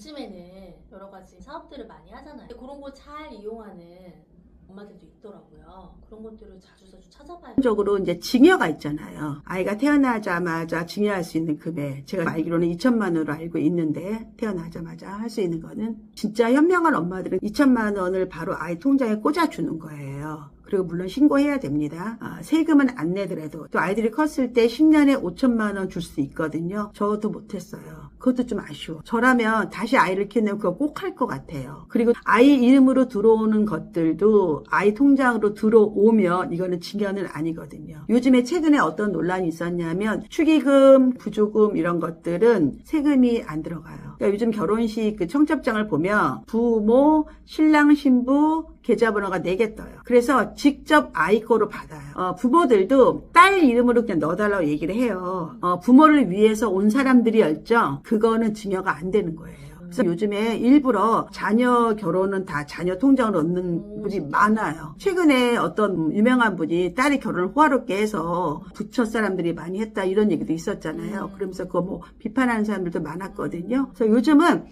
요즘에는 여러 가지 사업들을 많이 하잖아요. 그런 거 잘 이용하는 엄마들도 있더라고요. 그런 것들을 자주 자주 찾아봐야 적으로 이제 증여가 있잖아요. 아이가 태어나자마자 증여할 수 있는 금액. 제가 알기로는 2천만 원으로 알고 있는데 태어나자마자 할 수 있는 거는 진짜 현명한 엄마들은 2천만 원을 바로 아이 통장에 꽂아주는 거예요. 그리고 물론 신고해야 됩니다. 아, 세금은 안 내더라도 또 아이들이 컸을 때 10년에 5천만 원 줄 수 있거든요. 저도 못했어요. 그것도 좀 아쉬워. 저라면 다시 아이를 키우면 그거 꼭 할 것 같아요. 그리고 아이 이름으로 들어오는 것들도 아이 통장으로 들어오면 이거는 증여는 아니거든요. 요즘에 최근에 어떤 논란이 있었냐면 축의금, 부조금 이런 것들은 세금이 안 들어가요. 그러니까 요즘 결혼식 그 청첩장을 보면 부모, 신랑, 신부, 계좌번호가 4개 떠요. 그래서 직접 아이 거로 받아요. 어, 부모들도 딸 이름으로 그냥 넣어달라고 얘기를 해요. 어, 부모를 위해서 온 사람들이 열정, 그거는 증여가 안 되는 거예요. 그래서 요즘에 일부러 자녀 결혼은 다 자녀 통장으로 넣는 분이 많아요. 최근에 어떤 유명한 분이 딸이 결혼을 호화롭게 해서 부처 사람들이 많이 했다 이런 얘기도 있었잖아요. 그러면서 그거 뭐 비판하는 사람들도 많았거든요. 그래서 요즘은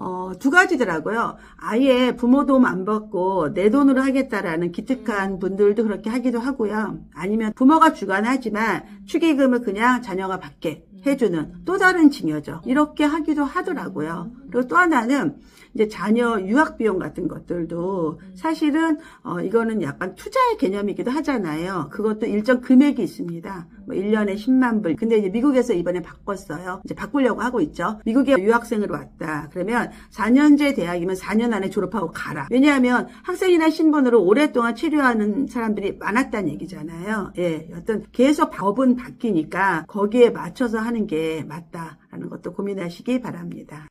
어, 두 가지더라고요. 아예 부모 도움 안 받고 내 돈으로 하겠다라는 기특한 분들도 그렇게 하기도 하고요. 아니면 부모가 주관하지만 축의금을 그냥 자녀가 받게 해주는 또 다른 징여죠. 이렇게 하기도 하더라고요. 그리고 또 하나는 이제 자녀 유학 비용 같은 것들도 사실은 어, 이거는 약간 투자의 개념이기도 하잖아요. 그것도 일정 금액이 있습니다. 뭐 1년에 10만 불. 근데 이제 미국에서 이번에 바꿨어요. 이제 바꾸려고 하고 있죠. 미국에 유학생으로 왔다. 그러면 4년제 대학이면 4년 안에 졸업하고 가라. 왜냐하면 학생이나 신분으로 오랫동안 체류하는 사람들이 많았다는 얘기잖아요. 예. 어떤 계속 법은 바뀌니까 거기에 맞춰서 하는 게 맞다라는 것도 고민하시기 바랍니다.